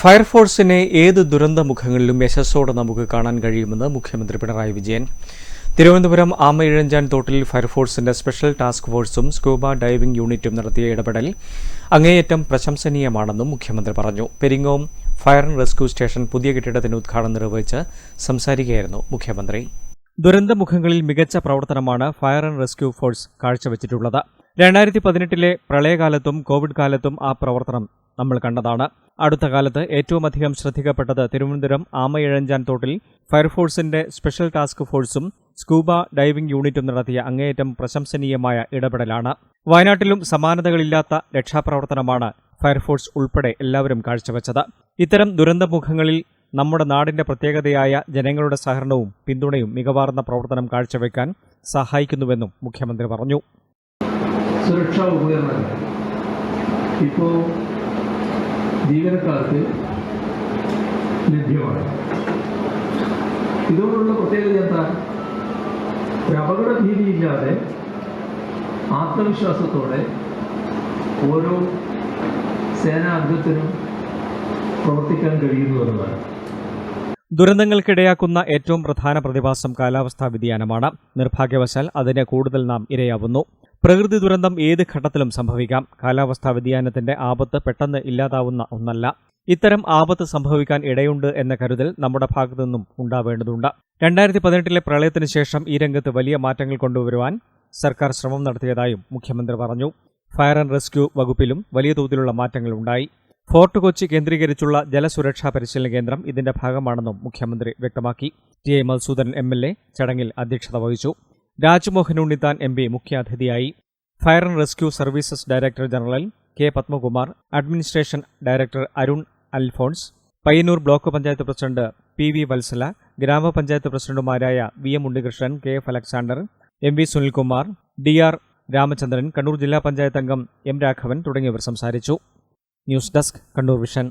ഫയർഫോഴ്സിനെ ഏത് ദുരന്തമുഖങ്ങളിലും യശസ്സോടെ നമുക്ക് കാണാൻ കഴിയുമെന്ന് മുഖ്യമന്ത്രി പിണറായി വിജയൻ. തിരുവനന്തപുരം ആമയിഴഞ്ചാൻ തോട്ടിൽ ഫയർഫോഴ്സിന്റെ സ്പെഷ്യൽ ടാസ്ക് ഫോഴ്സും സ്കൂബ ഡൈവിംഗ് യൂണിറ്റും നടത്തിയ ഇടപെടൽ അങ്ങേയറ്റം പ്രശംസനീയമാണെന്നും മുഖ്യമന്ത്രി പറഞ്ഞു. Peringome fire and rescue station പുതിയ കെട്ടിടത്തിന് ഉദ്ഘാടനം നിർവഹിച്ച് സംസാരിക്കുകയായിരുന്നു മുഖ്യമന്ത്രി. ദുരന്തമുഖങ്ങളിൽ മികച്ച പ്രവർത്തനമാണ് ഫയർ ആൻഡ് റെസ്ക്യൂ ഫോഴ്സ് കാഴ്ചവെച്ചിട്ടുള്ളത്. രണ്ടായിരത്തി പതിനെട്ടിലെ പ്രളയകാലത്തും കോവിഡ് കാലത്തും ആ പ്രവർത്തനം നമ്മൾ കണ്ടതാണ്. അടുത്ത കാലത്ത് ഏറ്റവുമധികം ശ്രദ്ധിക്കപ്പെട്ടത് തിരുവനന്തപുരം ആമയിഴഞ്ചാൻ തോട്ടിൽ ഫയർഫോഴ്സിന്റെ സ്പെഷ്യൽ ടാസ്ക് ഫോഴ്സും സ്കൂബ ഡൈവിംഗ് യൂണിറ്റും നടത്തിയ അങ്ങേയറ്റം പ്രശംസനീയമായ ഇടപെടലാണ്. വയനാട്ടിലും സമാനതകളില്ലാത്ത രക്ഷാപ്രവർത്തനമാണ് ഫയർഫോഴ്സ് ഉൾപ്പെടെ എല്ലാവരും കാഴ്ചവെച്ചത്. ഇത്തരം ദുരന്തമുഖങ്ങളിൽ നമ്മുടെ നാടിന്റെ പ്രത്യേകതയായ ജനങ്ങളുടെ സഹകരണവും പിന്തുണയും മികവാർന്ന പ്രവർത്തനം കാഴ്ചവെക്കാൻ സഹായിക്കുന്നുവെന്നും മുഖ്യമന്ത്രി പറഞ്ഞു. സുരക്ഷാ ഉപകരണങ്ങൾ. ഇപ്പോൾ ജീവനക്കാർക്ക് ലഭ്യമാണ്. ഇതോടുള്ള പ്രത്യേകത എന്താ? ഒരു അപകട ഭീതിയില്ലാതെ ആത്മവിശ്വാസത്തോടെ ഓരോ സേനാ അംഗത്തിനും പ്രവർത്തിക്കാൻ കഴിയുന്നു എന്നതാണ്. ദുരന്തങ്ങൾക്കിടയാക്കുന്ന ഏറ്റവും പ്രധാന പ്രതിഭാസം കാലാവസ്ഥാ വ്യതിയാനമാണ്. നിർഭാഗ്യവശാൽ അതിന് കൂടുതൽ നാം ഇരയാവുന്നു. പ്രകൃതി ദുരന്തം ഏത് ഘട്ടത്തിലും സംഭവിക്കാം. കാലാവസ്ഥാ വ്യതിയാനത്തിന്റെ ആപത്ത് പെട്ടെന്ന് ഇല്ലാതാവുന്ന ഒന്നല്ല. ഇത്തരം ആപത്ത് സംഭവിക്കാൻ ഇടയുണ്ട് എന്ന കരുതൽ നമ്മുടെ ഭാഗത്തു നിന്നും ഉണ്ടാവേണ്ടതുണ്ട്. രണ്ടായിരത്തി പതിനെട്ടിലെ പ്രളയത്തിന് ശേഷം ഈ രംഗത്ത് വലിയ മാറ്റങ്ങൾ കൊണ്ടുവരുവാൻ സർക്കാർ ശ്രമം നടത്തിയതായും മുഖ്യമന്ത്രി പറഞ്ഞു. ഫയർ ആൻഡ് റെസ്ക്യൂ വകുപ്പിലും വലിയ തോതിലുള്ള മാറ്റങ്ങൾ ഉണ്ടായി. ഫോർട്ട് കൊച്ചി കേന്ദ്രീകരിച്ചുള്ള ജലസുരക്ഷാ പരിശീലന കേന്ദ്രം ഇതിന്റെ ഭാഗമാണെന്നും മുഖ്യമന്ത്രി വ്യക്തമാക്കി. T A Madhusudan M L A ചടങ്ങിൽ അധ്യക്ഷത വഹിച്ചു. രാജ്മോഹൻ ഉണ്ണിത്താൻ എം പി മുഖ്യാതിഥിയായി fire and rescue services director general K Padmakumar administration director Arun Alphons Payyanur block panchayat president P V Vatsala ഗ്രാമപഞ്ചായത്ത് പ്രസിഡന്റുമാരായ V M Unnikrishnan K F Alexander M V Sunilkumar D R Ramachandran Kannur ജില്ലാ പഞ്ചായത്ത് അംഗം M Raghavan തുടങ്ങിയവർ സംസാരിച്ചു. News desk Kannur vision.